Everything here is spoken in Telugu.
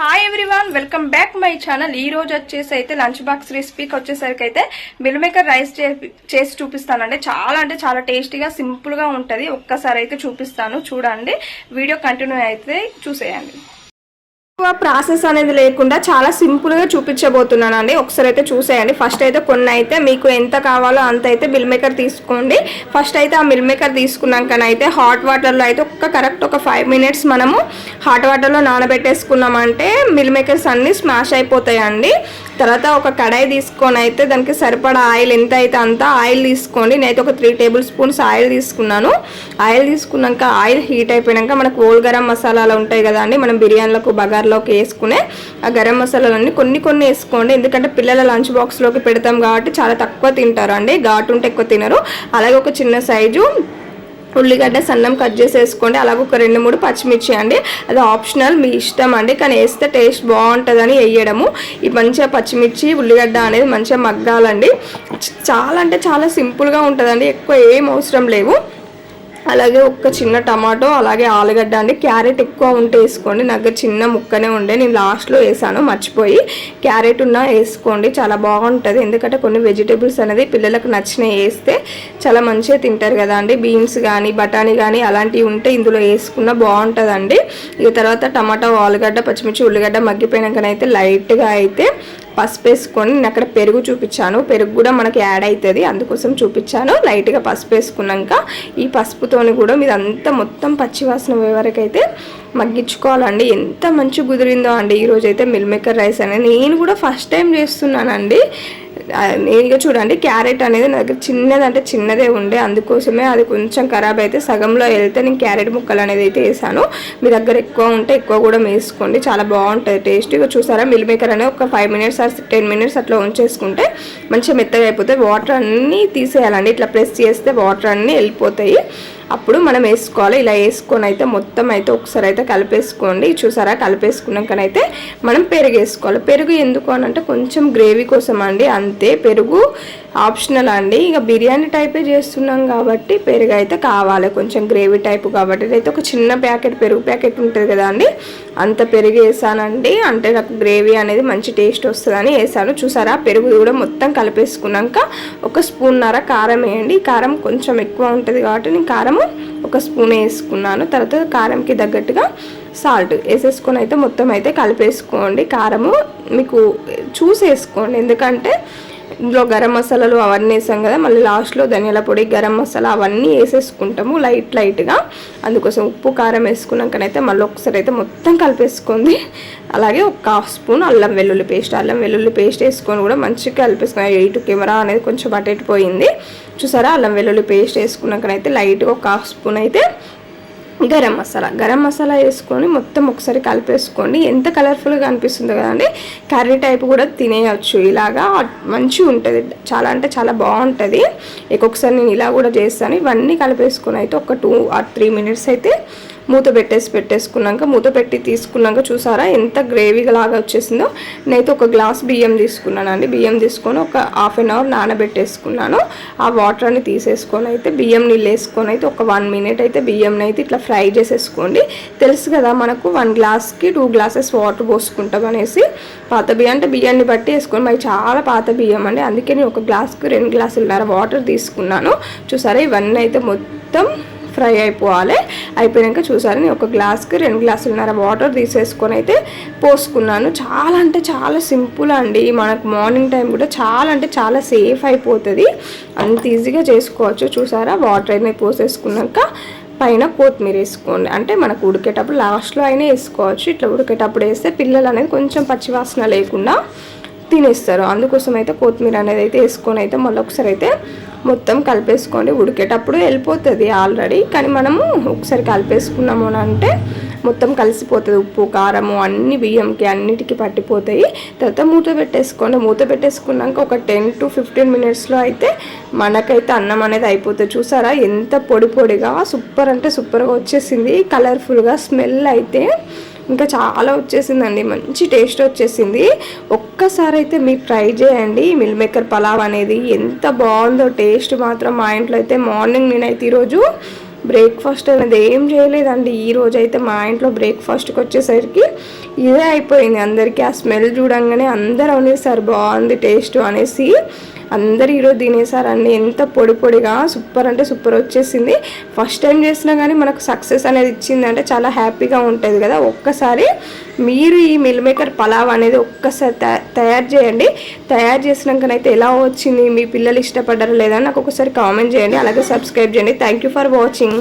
Hi everyone welcome back my channel ఈ రోజు వచ్చేసి అయితే లంచ్ బాక్స్ రెసిపీకి వచ్చేసరికి అయితే మిల్ మేకర్ రైస్ చే- చేసి చూపిస్తానండి. చాలా అంటే చాలా టేస్టీగా సింపుల్గా ఉంటుంది. ఒక్కసారి అయితే చూపిస్తాను. చూడండి. వీడియో కంటిన్యూ అయితే చూసేయండి. ఎక్కువ ప్రాసెస్ అనేది లేకుండా చాలా సింపుల్గా చూపించబోతున్నాను అండి ఒకసారి అయితే చూసేయండి. ఫస్ట్ అయితే కొన్ని అయితే మీకు ఎంత కావాలో అంత అయితే మిల్ మేకర్ తీసుకోండి. ఫస్ట్ అయితే ఆ మిల్ మేకర్ తీసుకున్నాకనైతే హాట్ వాటర్లో అయితే ఒక్క కరెక్ట్ ఒక ఫైవ్ మినిట్స్ మనము హాట్ వాటర్లో నానబెట్టేసుకున్నామంటే మిల్ మేకర్స్ అన్నీ స్మాష్ అయిపోతాయండి. తర్వాత ఒక కడాయి తీసుకొని అయితే దానికి సరిపడా ఆయిల్ ఎంత అయితే అంత ఆయిల్ తీసుకోండి. నేనైతే ఒక త్రీ టేబుల్ స్పూన్స్ ఆయిల్ తీసుకున్నాను. ఆయిల్ తీసుకున్నాక ఆయిల్ హీట్ అయిపోయాక మనకు ఓల్ గరం మసాలాలు ఉంటాయి కదా అండి. మనం బిర్యానీలకు బగార్లోకి వేసుకునే ఆ గరం మసాలాలన్నీ కొన్ని కొన్ని వేసుకోండి. ఎందుకంటే పిల్లల లంచ్ బాక్స్లోకి పెడతాం కాబట్టి చాలా తక్కువ తింటారు అండి ఘాటు ఉంటే ఎక్కువ తినరు. అలాగే ఒక చిన్న సైజు ఉల్లిగడ్డ సన్నం కట్ చేసి వేసుకోండి అలాగే ఒక రెండు మూడు పచ్చిమిర్చి అండి. అది ఆప్షనల్ మీ ఇష్టం అండి. కానీ వేస్తే టేస్ట్ బాగుంటుందని వేయడము. ఈ మంచిగా పచ్చిమిర్చి ఉల్లిగడ్డ అనేది మంచిగా మగ్గాలండి. చాలా అంటే చాలా సింపుల్గా ఉంటుందండి. ఎక్కువ ఏం అవసరం లేవు. అలాగే ఒక చిన్న టమాటో అలాగే ఆలుగడ్డ అండి. క్యారెట్ ఎక్కువ ఉంటే వేసుకోండి. నాకు చిన్న ముక్కనే ఉండే. నేను లాస్ట్లో వేసాను మర్చిపోయి. క్యారెట్ ఉన్నా వేసుకోండి. చాలా బాగుంటుంది. ఎందుకంటే కొన్ని వెజిటేబుల్స్ అనేది పిల్లలకు నచ్చినవి వేస్తే చాలా మంచిగా తింటారు కదా అండి. బీన్స్ కానీ బఠానీ కానీ అలాంటివి ఉంటే ఇందులో వేసుకున్న బాగుంటుందండి. ఇక తర్వాత టమాటో ఆలుగడ్డ పచ్చిమిర్చి ఉల్లిగడ్డ మగ్గిపోయినాకనైతే లైట్గా అయితే పసుపు వేసుకొని నేను అక్కడ పెరుగు చూపించాను. పెరుగు కూడా మనకి యాడ్ అవుతుంది అందుకోసం చూపించాను. లైట్గా పసుపు వేసుకున్నాక ఈ పసుపుతోని కూడా మీరు అంతా మొత్తం పచ్చివాసన వరకు అయితే మగ్గించుకోవాలండి. ఎంత మంచి కుదిరిందో అండి. ఈరోజు అయితే మిల్ మేకర్ రైస్ అనేది నేను కూడా ఫస్ట్ టైం చేస్తున్నానండి. ఆ, చూడండి క్యారెట్ అనేది నా దగ్గర చిన్నది అంటే చిన్నదే ఉండే అందుకోసమే అది కొంచెం ఖరాబ్ అయితే సగంలో వెళ్తే నేను క్యారెట్ ముక్కలు అనేది అయితే వేసాను. మీ దగ్గర ఎక్కువ ఉంటే ఎక్కువ కూడా వేసుకోండి చాలా బాగుంటుంది టేస్ట్. ఇక చూసారా మిల్ మేకర్ అనేది ఒక five minutes or ten minutes అట్లా ఉంచేసుకుంటే మంచిగా మెత్తగా అయిపోతాయి. వాటర్ అన్నీ తీసేయాలండి ఇట్లా ప్రెస్ చేస్తే వాటర్ అన్నీ వెళ్ళిపోతాయి. అప్పుడు మనం వేసుకోవాలి. ఇలా వేసుకొని అయితే మొత్తం అయితే ఒకసారి అయితే కలిపేసుకోండి. చూసారా? కలిపేసుకున్నాకనైతే మనం పెరుగు వేసుకోవాలి పెరుగు ఎందుకు అని అంటే కొంచెం గ్రేవీ కోసం అండి అంతే. పెరుగు ఆప్షనల్ అండి. ఇక బిర్యానీ టైపే చేస్తున్నాం కాబట్టి పెరుగు అయితే కావాలి. కొంచెం గ్రేవీ టైపు కాబట్టి. అయితే ఒక చిన్న ప్యాకెట్ పెరుగు ప్యాకెట్ ఉంటుంది కదా అండి. అంత పెరుగు వేసానండి. అంటే నాకు గ్రేవీ అనేది మంచి టేస్ట్ వస్తుందని వేసాను. చూసారా? పెరుగు కూడా మొత్తం కలిపేసుకున్నాక ఒక స్పూన్నర కారం వేయండి. కారం కొంచెం ఎక్కువ ఉంటుంది కాబట్టి నేను కారం ఒక స్పూన్ వేసుకున్నాను. తర్వాత కారంకి తగ్గట్టుగా సాల్ట్ వేసేసుకొని అయితే మొత్తం అయితే కలిపేసుకోండి. కారము మీకు చూసి వేసుకోండి ఎందుకంటే ఇందులో గరం మసాలాలు అవన్నీ వేసాం కదా మళ్ళీ లాస్ట్లో ధనియాల పొడి గరం మసాలా అవన్నీ వేసేసుకుంటాము లైట్ లైట్గా. అందుకోసం ఉప్పు కారం వేసుకున్నాకనైతే మళ్ళీ ఒకసారి అయితే మొత్తం కలిపేసుకుంది అలాగే ఒక హాఫ్ స్పూన్ అల్లం వెల్లుల్లి పేస్ట్ అల్లం వెల్లుల్లి పేస్ట్ వేసుకొని కూడా మంచిగా కలిపేసుకున్నాను ఎయిట్ కెమెరా అనేది కొంచెం అటెట్టిపోయింది పోయింది. చూసారా అల్లం వెల్లుల్లి పేస్ట్ వేసుకున్నాకనైతే లైట్గా ఒక హాఫ్ స్పూన్ అయితే గరం మసాలా. గరం మసాలా వేసుకొని మొత్తం ఒకసారి కలిపేసుకోండి. ఎంత కలర్ఫుల్గా అనిపిస్తుందో కదండి. కర్రీ టైప్ కూడా తినేయచ్చు. ఇలాగా మంచిగా ఉంటుంది. చాలా అంటే చాలా బాగుంటుంది. ఇంకొకసారి నేను ఇలా కూడా చేస్తాను. ఇవన్నీ కలిపేసుకొని అయితే ఒక టూ ఆర్ త్రీ మినిట్స్ అయితే మూత పెట్టేసి పెట్టేసుకున్నాక మూత పెట్టి తీసుకున్నాక చూసారా ఎంత గ్రేవీ లాగా వచ్చేసిందో. నేనైతే ఒక గ్లాస్ బియ్యం తీసుకున్నాను అండి బియ్యం తీసుకొని ఒక హాఫ్ అన్ అవర్ నానబెట్టేసుకున్నాను. ఆ వాటర్ అని తీసేసుకొని అయితే బియ్యం నీళ్ళు వేసుకొని అయితే ఒక వన్ మినిట్ అయితే బియ్యంని అయితే ఇట్లా ఫ్రై చేసేసుకోండి. తెలుసు కదా మనకు వన్ గ్లాస్కి టూ గ్లాసెస్ వాటర్ పోసుకుంటాం అనేసి. పాత బియ్యం అంటే బియ్యాన్ని బట్టి వేసుకొని మరి చాలా పాత బియ్యం అండి. అందుకే నేను ఒక గ్లాస్కి రెండు గ్లాసులున్నర వాటర్ తీసుకున్నాను. చూసారా ఇవన్నీ అయితే మొత్తం ఫ్రై అయిపోవాలి. అయిపోయాక చూసారు నేను ఒక గ్లాస్కి రెండు గ్లాసులున్నర వాటర్ తీసేసుకొని అయితే పోసుకున్నాను. చాలా అంటే చాలా సింపుల్ అండి. మనకు మార్నింగ్ టైం కూడా చాలా అంటే చాలా సేఫ్ అయిపోతుంది. అంత ఈజీగా చేసుకోవచ్చు. చూసారా వాటర్ అయినా పోసేసుకున్నాక పైన కొత్తిమీర వేసుకోండి. అంటే మనకు ఉడికేటప్పుడు లాస్ట్లో అయినా వేసుకోవచ్చు. ఇట్లా ఉడికేటప్పుడు వేస్తే పిల్లలు అనేది కొంచెం పచ్చివాసన లేకుండా తినేస్తారు. అందుకోసం అయితే కొత్తిమీర అనేది అయితే వేసుకొని అయితే మళ్ళీ ఒకసారి అయితే మొత్తం కలిపేసుకోండి. ఉడికేటప్పుడు వెళ్ళిపోతుంది ఆల్రెడీ కానీ మనము ఒకసారి కలిపేసుకున్నాము అని అంటే మొత్తం కలిసిపోతుంది. ఉప్పు కారము అన్ని బియ్యంకి అన్నిటికీ పట్టిపోతాయి. తర్వాత మూత పెట్టేసుకోండి. మూత పెట్టేసుకున్నాక ఒక టెన్ టు ఫిఫ్టీన్ మినిట్స్లో అయితే మనకైతే అన్నం అనేది అయిపోతుంది. చూసారా? ఎంత పొడి పొడిగా సూపర్ అంటే సూపర్గా వచ్చేసింది. కలర్ఫుల్గా స్మెల్ అయితే ఇంకా చాలా వచ్చేసిందండి మంచి టేస్ట్ వచ్చేసింది. ఒక్కసారి అయితే మీరు ట్రై చేయండి మిల్ మేకర్ పలావ్ అనేది ఎంత బాగుందో టేస్ట్ మాత్రం మా ఇంట్లో అయితే మార్నింగ్ నేనైతే ఈరోజు బ్రేక్ఫాస్ట్ అనేది ఏం చేయలేదండి. ఈ రోజు అయితే మా ఇంట్లో బ్రేక్ఫాస్ట్కి వచ్చేసరికి ఇదే అయిపోయింది అందరికీ. ఆ స్మెల్ చూడంగానే అందరూ అనేసారు బాగుంది టేస్ట్ అనేసి. అందరు ఈరోజు తినేసారండి ఎంత పొడి పొడిగా సూపర్ అంటే సూపర్ వచ్చేసింది. ఫస్ట్ టైం చేసినా కానీ మనకు సక్సెస్ అనేది ఇచ్చింది అంటే చాలా హ్యాపీగా ఉంటుంది కదా. ఒక్కసారి మీరు ఈ మిల్ మేకర్ పలావ్ అనేది ఒక్కసారి తయారు చేయండి. తయారు చేసినాకనైతే ఎలా వచ్చింది? మీ పిల్లలు ఇష్టపడ్డారా లేదా నాకు ఒకసారి కామెంట్ చేయండి. అలాగే సబ్స్క్రైబ్ చేయండి. Thank you for watching